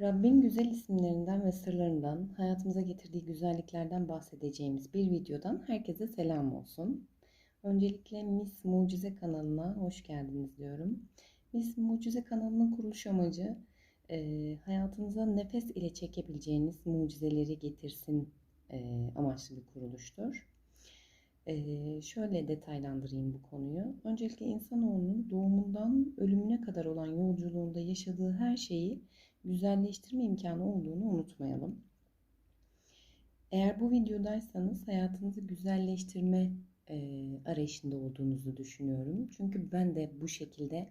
Rabbin güzel isimlerinden ve sırlarından, hayatımıza getirdiği güzelliklerden bahsedeceğimiz bir videodan herkese selam olsun. Öncelikle Miss Mucize kanalına hoş geldiniz diyorum. Miss Mucize kanalının kuruluş amacı e, hayatınıza nefes ile çekebileceğiniz mucizeleri getirsin e, amaçlı bir kuruluştur. E, şöyle detaylandırayım bu konuyu. Öncelikle insanoğlunun doğumundan ölümüne kadar olan yolculuğunda yaşadığı her şeyi güzelleştirme imkanı olduğunu unutmayalım. Eğer bu videodaysanız hayatınızı güzelleştirme e, arayışında olduğunuzu düşünüyorum. Çünkü ben de bu şekilde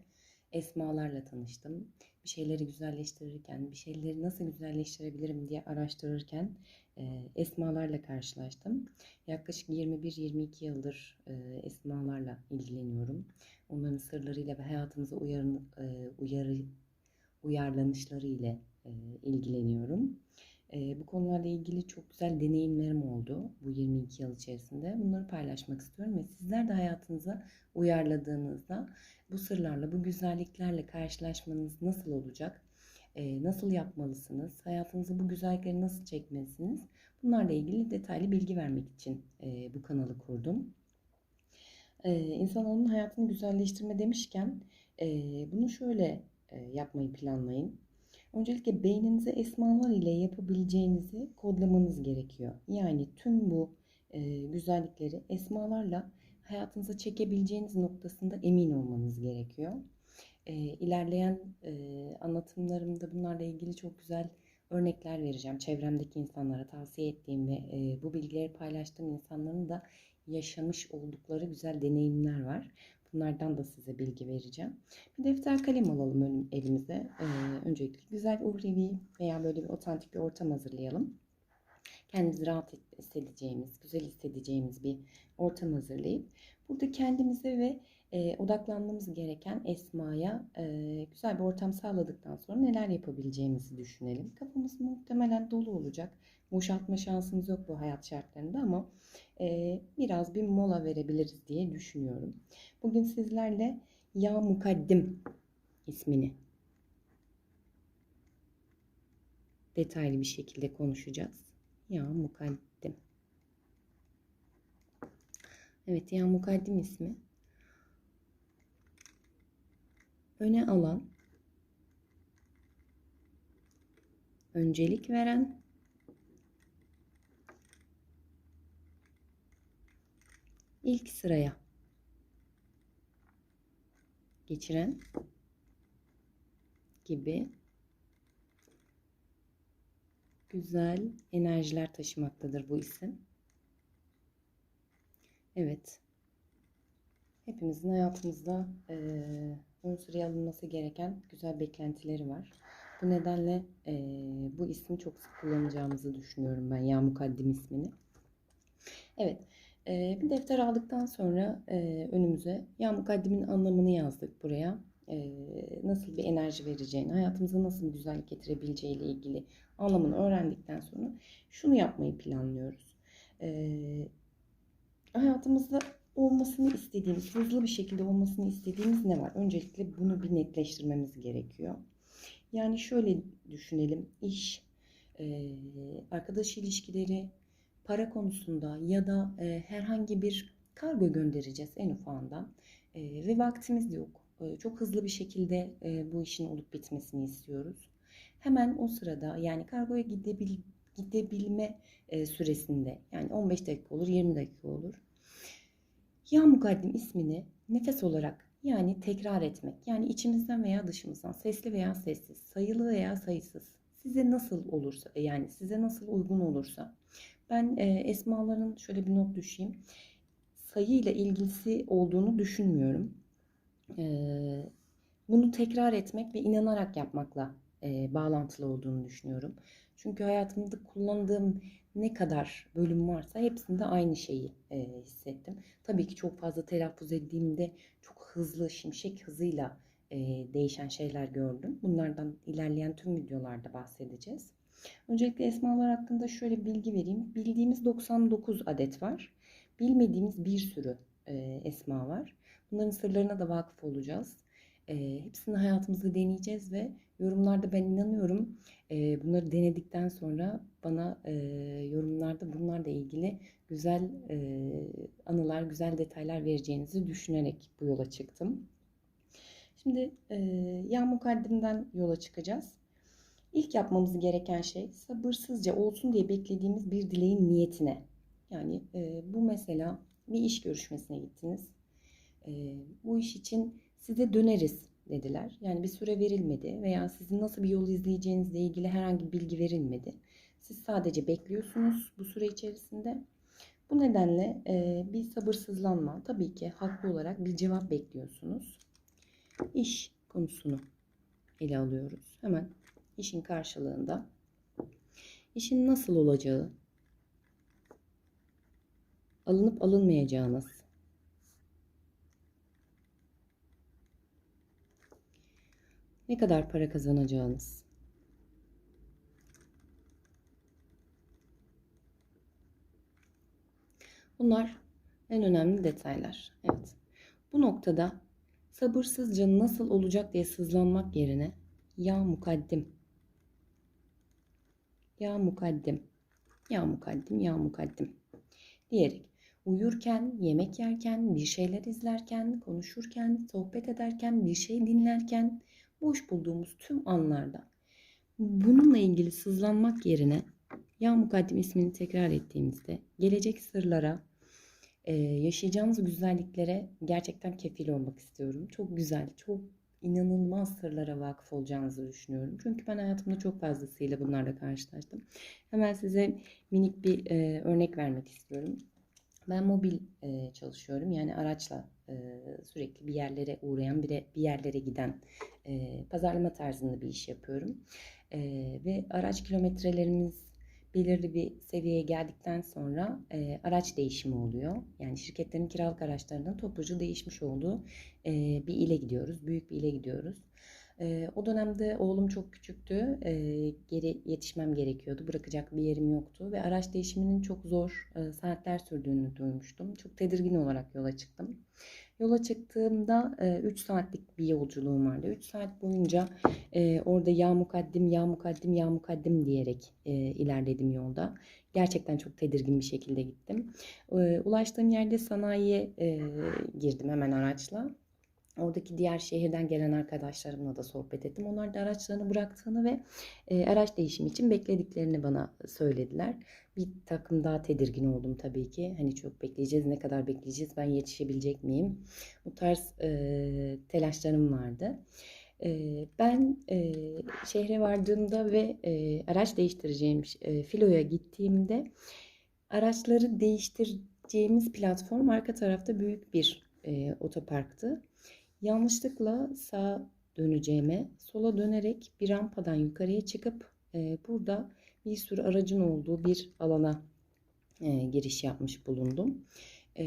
esmalarla tanıştım. Bir şeyleri güzelleştirirken, bir şeyleri nasıl güzelleştirebilirim diye araştırırken e, esmalarla karşılaştım. Yaklaşık 21-22 yıldır e, esmalarla ilgileniyorum. Onların sırlarıyla ve hayatımıza uyarı, e, uyarı uyarlanışları ile e, ilgileniyorum. E, bu konularla ilgili çok güzel deneyimlerim oldu bu 22 yıl içerisinde. Bunları paylaşmak istiyorum ve sizler de hayatınıza uyarladığınızda bu sırlarla, bu güzelliklerle karşılaşmanız nasıl olacak? E, nasıl yapmalısınız? Hayatınıza bu güzellikleri nasıl çekmelisiniz? Bunlarla ilgili detaylı bilgi vermek için e, bu kanalı kurdum. E, insanoğlunun hayatını güzelleştirme demişken e, bunu şöyle yapmayı planlayın. Öncelikle beyninize esmalar ile yapabileceğinizi kodlamanız gerekiyor. Yani tüm bu e, güzellikleri esmalarla hayatınıza çekebileceğiniz noktasında emin olmanız gerekiyor. E, ilerleyen anlatımlarımda bunlarla ilgili çok güzel örnekler vereceğim. Çevremdeki insanlara tavsiye ettiğim ve bu bilgileri paylaştığım insanların da yaşamış oldukları güzel deneyimler var. Bunlardan da size bilgi vereceğim. Bir defter kalem alalım elimize. Ee, öncelikle güzel uhrevi veya böyle bir otantik bir ortam hazırlayalım. Kendimizi rahat hissedeceğimiz, güzel hissedeceğimiz bir ortam hazırlayıp burada kendimize ve e, odaklanmamız gereken esmaya e, güzel bir ortam sağladıktan sonra neler yapabileceğimizi düşünelim. Kafamız muhtemelen dolu olacak. Boşaltma şansımız yok bu hayat şartlarında ama e, biraz bir mola verebiliriz diye düşünüyorum. Bugün sizlerle Ya Mukaddim ismini detaylı bir şekilde konuşacağız. Ya Mukaddim. Evet Ya Mukaddim ismi öne alan, öncelik veren, ilk sıraya geçiren gibi güzel enerjiler taşımaktadır bu isim. Evet. Hepimizin hayatımızda e, ön alınması gereken güzel beklentileri var. Bu nedenle e, bu ismi çok sık kullanacağımızı düşünüyorum ben. Ya Mukaddim ismini. Evet. Bir defter aldıktan sonra önümüze Ya Mukaddim'in anlamını yazdık buraya. Nasıl bir enerji vereceğini, hayatımıza nasıl bir güzellik getirebileceği ile ilgili anlamını öğrendikten sonra şunu yapmayı planlıyoruz. Hayatımızda olmasını istediğimiz, hızlı bir şekilde olmasını istediğimiz ne var? Öncelikle bunu bir netleştirmemiz gerekiyor. Yani şöyle düşünelim, iş, arkadaş ilişkileri, para konusunda ya da e, herhangi bir kargo göndereceğiz en ufağından e, ve vaktimiz yok. Çok hızlı bir şekilde bu işin olup bitmesini istiyoruz. Hemen o sırada yani kargoya gidebil, gidebilme süresinde yani 15 dakika olur 20 dakika olur ya mukaddim ismini nefes olarak yani tekrar etmek. Yani içimizden veya dışımızdan sesli veya sessiz, sayılı veya sayısız. Size nasıl olursa yani size nasıl uygun olursa. Ben e, esmaların şöyle bir not düşeyim. Sayıyla ilgisi olduğunu düşünmüyorum. E, bunu tekrar etmek ve inanarak yapmakla e, bağlantılı olduğunu düşünüyorum. Çünkü hayatımda kullandığım ne kadar bölüm varsa hepsinde aynı şeyi e, hissettim. Tabii ki çok fazla telaffuz ettiğimde çok hızlı, şimşek hızıyla e, değişen şeyler gördüm. Bunlardan ilerleyen tüm videolarda bahsedeceğiz. Öncelikle esmalar hakkında şöyle bilgi vereyim. Bildiğimiz 99 adet var. Bilmediğimiz bir sürü e, esma var. Bunların sırlarına da vakıf olacağız. E, hepsini hayatımızda deneyeceğiz ve yorumlarda ben inanıyorum e, bunları denedikten sonra bana e, yorumlarda bunlarla ilgili güzel e, anılar, güzel detaylar vereceğinizi düşünerek bu yola çıktım. Şimdi e, yağ mukaddimden yola çıkacağız. İlk yapmamız gereken şey sabırsızca olsun diye beklediğimiz bir dileğin niyetine. Yani e, bu mesela bir iş görüşmesine gittiniz. E, bu iş için size döneriz dediler. Yani bir süre verilmedi veya sizin nasıl bir yol izleyeceğinizle ilgili herhangi bir bilgi verilmedi. Siz sadece bekliyorsunuz bu süre içerisinde. Bu nedenle e, bir sabırsızlanma, tabii ki haklı olarak bir cevap bekliyorsunuz. İş konusunu ele alıyoruz. Hemen işin karşılığında işin nasıl olacağı, alınıp alınmayacağınız, ne kadar para kazanacağınız, bunlar en önemli detaylar. Evet. Bu noktada sabırsızca nasıl olacak diye sızlanmak yerine ya mukaddim, ya mukaddim, ya mukaddim, ya mukaddim diyerek uyurken, yemek yerken, bir şeyler izlerken, konuşurken, sohbet ederken, bir şey dinlerken, boş bulduğumuz tüm anlarda bununla ilgili sızlanmak yerine ya mukaddim ismini tekrar ettiğimizde gelecek sırlara, yaşayacağımız güzelliklere gerçekten kefil olmak istiyorum. Çok güzel, çok inanılmaz sırlara vakıf olacağınızı düşünüyorum. Çünkü ben hayatımda çok fazlasıyla bunlarla karşılaştım. Hemen size minik bir e, örnek vermek istiyorum. Ben mobil e, çalışıyorum. Yani araçla e, sürekli bir yerlere uğrayan, bir, bir yerlere giden e, pazarlama tarzında bir iş yapıyorum. E, ve araç kilometrelerimiz belirli bir seviyeye geldikten sonra e, araç değişimi oluyor. Yani şirketlerin kiralık araçlarının topluca değişmiş olduğu e, bir ile gidiyoruz. Büyük bir ile gidiyoruz. E, o dönemde oğlum çok küçüktü. E, geri yetişmem gerekiyordu. Bırakacak bir yerim yoktu. Ve araç değişiminin çok zor e, saatler sürdüğünü duymuştum. Çok tedirgin olarak yola çıktım. Yola çıktığımda 3 e, saatlik bir yolculuğum vardı. 3 saat boyunca e, orada ya mukaddim, ya mukaddim, ya mukaddim diyerek e, ilerledim yolda. Gerçekten çok tedirgin bir şekilde gittim. Ulaştığım yerde sanayiye girdim hemen araçla. Oradaki diğer şehirden gelen arkadaşlarımla da sohbet ettim. Onlar da araçlarını bıraktığını ve e, araç değişimi için beklediklerini bana söylediler. Bir takım daha tedirgin oldum tabii ki. Hani çok bekleyeceğiz, ne kadar bekleyeceğiz, ben yetişebilecek miyim? Bu tarz e, telaşlarım vardı. E, ben e, şehre vardığımda ve e, araç değiştireceğim e, filoya gittiğimde araçları değiştireceğimiz platform arka tarafta büyük bir e, otoparktı. Yanlışlıkla sağ döneceğime sola dönerek bir rampadan yukarıya çıkıp e, burada bir sürü aracın olduğu bir alana e, giriş yapmış bulundum. E,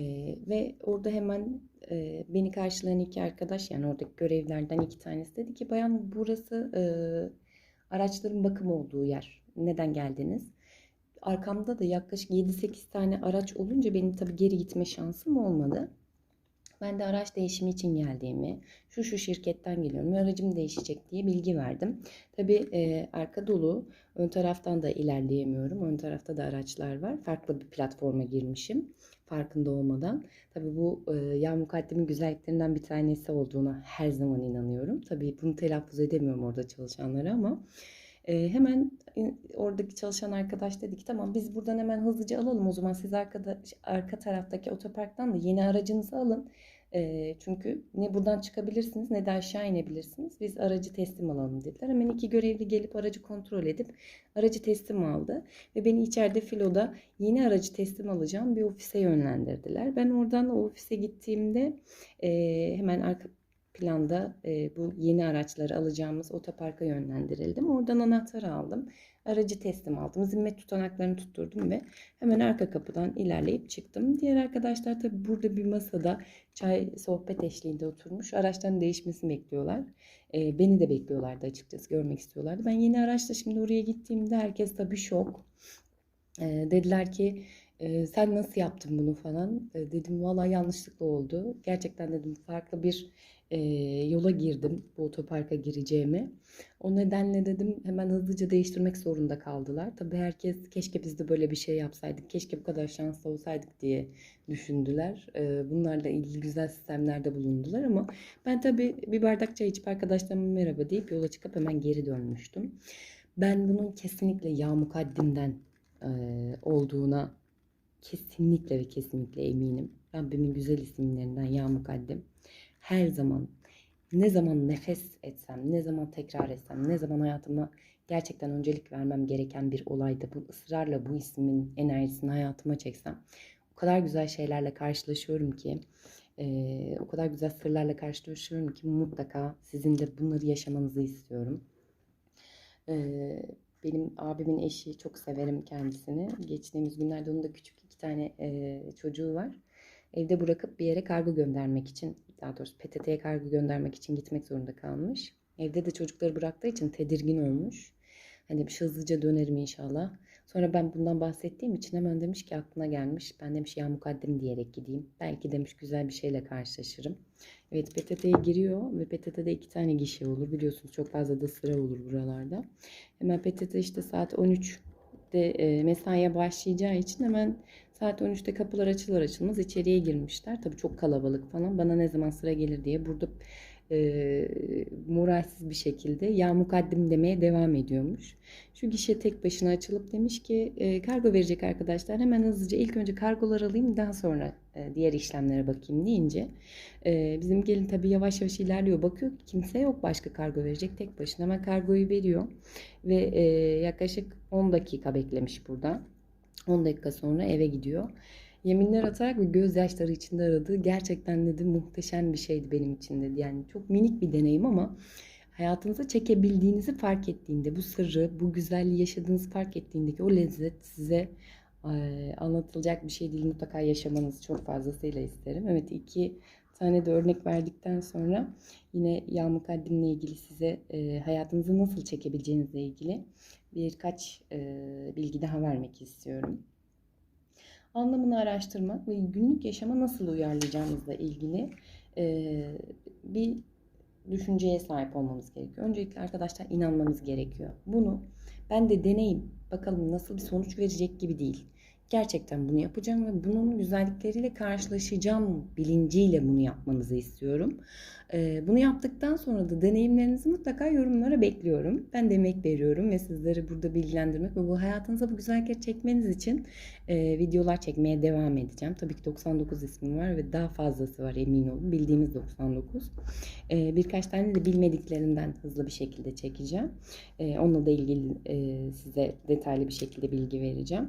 ve orada hemen e, beni karşılayan iki arkadaş yani oradaki görevlerden iki tanesi dedi ki bayan burası e, araçların bakım olduğu yer. Neden geldiniz? Arkamda da yaklaşık 7-8 tane araç olunca benim tabii geri gitme şansım olmadı. Ben de araç değişimi için geldiğimi, şu şu şirketten geliyorum aracım değişecek diye bilgi verdim. Tabii e, arka dolu, ön taraftan da ilerleyemiyorum. Ön tarafta da araçlar var. Farklı bir platforma girmişim farkında olmadan. Tabii bu e, yağ mukaddemin güzelliklerinden bir tanesi olduğuna her zaman inanıyorum. Tabii bunu telaffuz edemiyorum orada çalışanlara ama e, hemen oradaki çalışan arkadaş dedi ki tamam biz buradan hemen hızlıca alalım o zaman siz arkada, arka taraftaki otoparktan da yeni aracınızı alın. E, çünkü ne buradan çıkabilirsiniz ne de aşağı inebilirsiniz. Biz aracı teslim alalım dediler. Hemen iki görevli gelip aracı kontrol edip aracı teslim aldı. Ve beni içeride filoda yeni aracı teslim alacağım bir ofise yönlendirdiler. Ben oradan o ofise gittiğimde e, hemen arka planda e, bu yeni araçları alacağımız otoparka yönlendirildim. Oradan anahtarı aldım. Aracı teslim aldım. Zimmet tutanaklarını tutturdum ve hemen arka kapıdan ilerleyip çıktım. Diğer arkadaşlar tabi burada bir masada çay sohbet eşliğinde oturmuş. Araçların değişmesini bekliyorlar. E, beni de bekliyorlardı açıkçası. Görmek istiyorlardı. Ben yeni araçla şimdi oraya gittiğimde herkes tabi şok. E, dediler ki E, sen nasıl yaptın bunu falan? E, dedim vallahi yanlışlıkla oldu. Gerçekten dedim farklı bir e, yola girdim bu otoparka gireceğimi. O nedenle dedim hemen hızlıca değiştirmek zorunda kaldılar. Tabii herkes keşke biz de böyle bir şey yapsaydık, keşke bu kadar şanslı olsaydık diye düşündüler. E, bunlarla ilgili güzel sistemlerde bulundular ama ben tabii bir bardak çay içip arkadaşlarıma merhaba deyip yola çıkıp hemen geri dönmüştüm. Ben bunun kesinlikle yağ mukaddimden e, olduğuna kesinlikle ve kesinlikle eminim. Rabbimin güzel isimlerinden ya mukaddim. Her zaman ne zaman nefes etsem, ne zaman tekrar etsem, ne zaman hayatıma gerçekten öncelik vermem gereken bir olayda bu ısrarla bu ismin enerjisini hayatıma çeksem o kadar güzel şeylerle karşılaşıyorum ki e, o kadar güzel sırlarla karşılaşıyorum ki mutlaka sizin de bunları yaşamanızı istiyorum. E, benim abimin eşi çok severim kendisini. Geçtiğimiz günlerde onun da küçük iki tane e, çocuğu var. Evde bırakıp bir yere kargo göndermek için, daha doğrusu PTT'ye kargo göndermek için gitmek zorunda kalmış. Evde de çocukları bıraktığı için tedirgin olmuş. Hani bir hızlıca dönerim inşallah. Sonra ben bundan bahsettiğim için hemen demiş ki aklına gelmiş. Ben demiş ya mukaddim diyerek gideyim. Belki demiş güzel bir şeyle karşılaşırım. Evet PTT'ye giriyor ve PTT'de iki tane gişe olur. Biliyorsunuz çok fazla da sıra olur buralarda. Hemen PTT işte saat 13'te e, mesaiye başlayacağı için hemen saat 13'te kapılar açılır açılmaz içeriye girmişler. Tabii çok kalabalık falan. Bana ne zaman sıra gelir diye burada e, moralsiz bir şekilde ya mukaddim demeye devam ediyormuş. Şu gişe tek başına açılıp demiş ki e, kargo verecek arkadaşlar hemen hızlıca ilk önce kargolar alayım daha sonra e, diğer işlemlere bakayım deyince e, bizim gelin tabii yavaş yavaş ilerliyor bakıyor ki kimse yok başka kargo verecek tek başına hemen kargoyu veriyor ve e, yaklaşık 10 dakika beklemiş burada 10 dakika sonra eve gidiyor. Yeminler atarak ve gözyaşları içinde aradığı gerçekten dedi muhteşem bir şeydi benim için dedi. Yani çok minik bir deneyim ama hayatınıza çekebildiğinizi fark ettiğinde bu sırrı, bu güzelliği yaşadığınızı fark ettiğindeki o lezzet size e, anlatılacak bir şey değil. Mutlaka yaşamanızı çok fazlasıyla isterim. Evet iki tane de örnek verdikten sonra yine yağ mukaddimle ilgili size e, hayatınızı nasıl çekebileceğinizle ilgili birkaç e, bilgi daha vermek istiyorum anlamını araştırmak ve günlük yaşama nasıl uyarlayacağımızla ilgili e, bir düşünceye sahip olmamız gerekiyor. Öncelikle arkadaşlar inanmamız gerekiyor. Bunu ben de deneyim bakalım nasıl bir sonuç verecek gibi değil. Gerçekten bunu yapacağım ve bunun güzellikleriyle karşılaşacağım bilinciyle bunu yapmanızı istiyorum. Ee, bunu yaptıktan sonra da deneyimlerinizi mutlaka yorumlara bekliyorum. Ben de emek veriyorum ve sizleri burada bilgilendirmek ve bu hayatınıza bu güzellikleri çekmeniz için e, videolar çekmeye devam edeceğim. Tabii ki 99 ismim var ve daha fazlası var emin olun. Bildiğimiz 99. Ee, birkaç tane de bilmediklerimden hızlı bir şekilde çekeceğim. Ee, onunla da ilgili e, size detaylı bir şekilde bilgi vereceğim.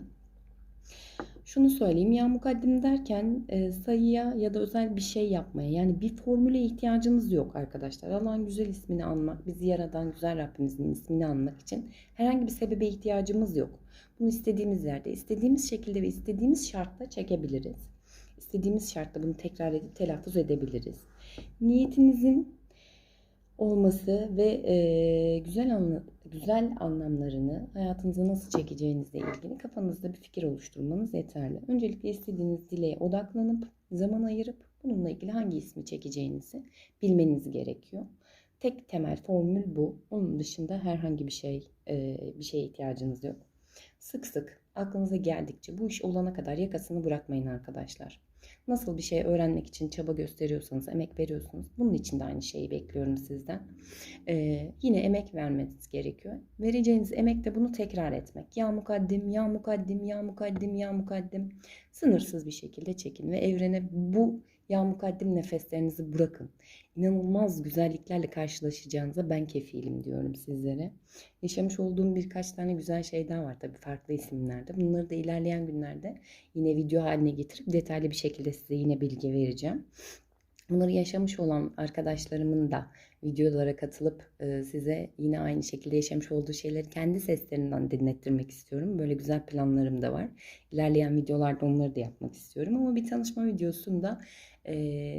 Şunu söyleyeyim ya mukaddim derken e, sayıya ya da özel bir şey yapmaya yani bir formüle ihtiyacınız yok arkadaşlar. Allah'ın güzel ismini anmak, bizi yaradan güzel Rabbimizin ismini anmak için herhangi bir sebebe ihtiyacımız yok. Bunu istediğimiz yerde, istediğimiz şekilde ve istediğimiz şartla çekebiliriz. İstediğimiz şartla bunu tekrar edip telaffuz edebiliriz. Niyetinizin olması ve e, güzel anla, güzel anlamlarını hayatınıza nasıl çekeceğinizle ilgili kafanızda bir fikir oluşturmanız yeterli. Öncelikle istediğiniz dileğe odaklanıp zaman ayırıp bununla ilgili hangi ismi çekeceğinizi bilmeniz gerekiyor. Tek temel formül bu. Onun dışında herhangi bir şey e, bir şeye ihtiyacınız yok. Sık sık aklınıza geldikçe bu iş olana kadar yakasını bırakmayın arkadaşlar. Nasıl bir şey öğrenmek için çaba gösteriyorsanız, emek veriyorsunuz. Bunun için de aynı şeyi bekliyorum sizden. Ee, yine emek vermeniz gerekiyor. Vereceğiniz emek de bunu tekrar etmek. Ya mukaddim, ya mukaddim, ya mukaddim, ya mukaddim. Sınırsız bir şekilde çekin ve evrene bu ya mukaddim nefeslerinizi bırakın. İnanılmaz güzelliklerle karşılaşacağınıza ben kefilim diyorum sizlere. Yaşamış olduğum birkaç tane güzel şey daha var tabii farklı isimlerde. Bunları da ilerleyen günlerde yine video haline getirip detaylı bir şekilde size yine bilgi vereceğim. Bunları yaşamış olan arkadaşlarımın da videolara katılıp size yine aynı şekilde yaşamış olduğu şeyleri kendi seslerinden dinlettirmek istiyorum. Böyle güzel planlarım da var. İlerleyen videolarda onları da yapmak istiyorum. Ama bir tanışma videosunda e,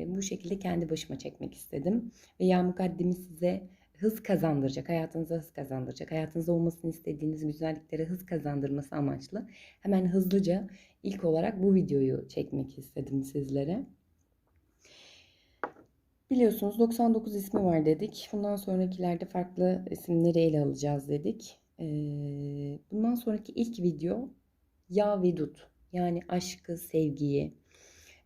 bu şekilde kendi başıma çekmek istedim. Ve ya mukaddimi size hız kazandıracak, hayatınıza hız kazandıracak, hayatınızda olmasını istediğiniz güzelliklere hız kazandırması amaçlı hemen hızlıca ilk olarak bu videoyu çekmek istedim sizlere. Biliyorsunuz 99 ismi var dedik. Bundan sonrakilerde farklı isimleri ele alacağız dedik. Ee, bundan sonraki ilk video ya ve dut. Yani aşkı, sevgiyi,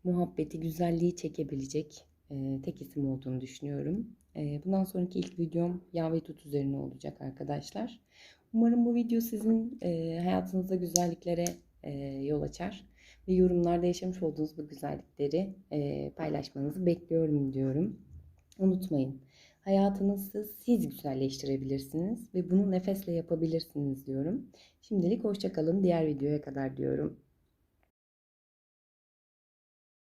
muhabbeti, güzelliği çekebilecek e, tek isim olduğunu düşünüyorum. E, bundan sonraki ilk videom ya ve dut üzerine olacak arkadaşlar. Umarım bu video sizin e, hayatınızda güzelliklere e, yol açar ve yorumlarda yaşamış olduğunuz bu güzellikleri e, paylaşmanızı bekliyorum diyorum. Unutmayın, hayatınızı siz güzelleştirebilirsiniz ve bunu nefesle yapabilirsiniz diyorum. Şimdilik hoşçakalın, diğer videoya kadar diyorum.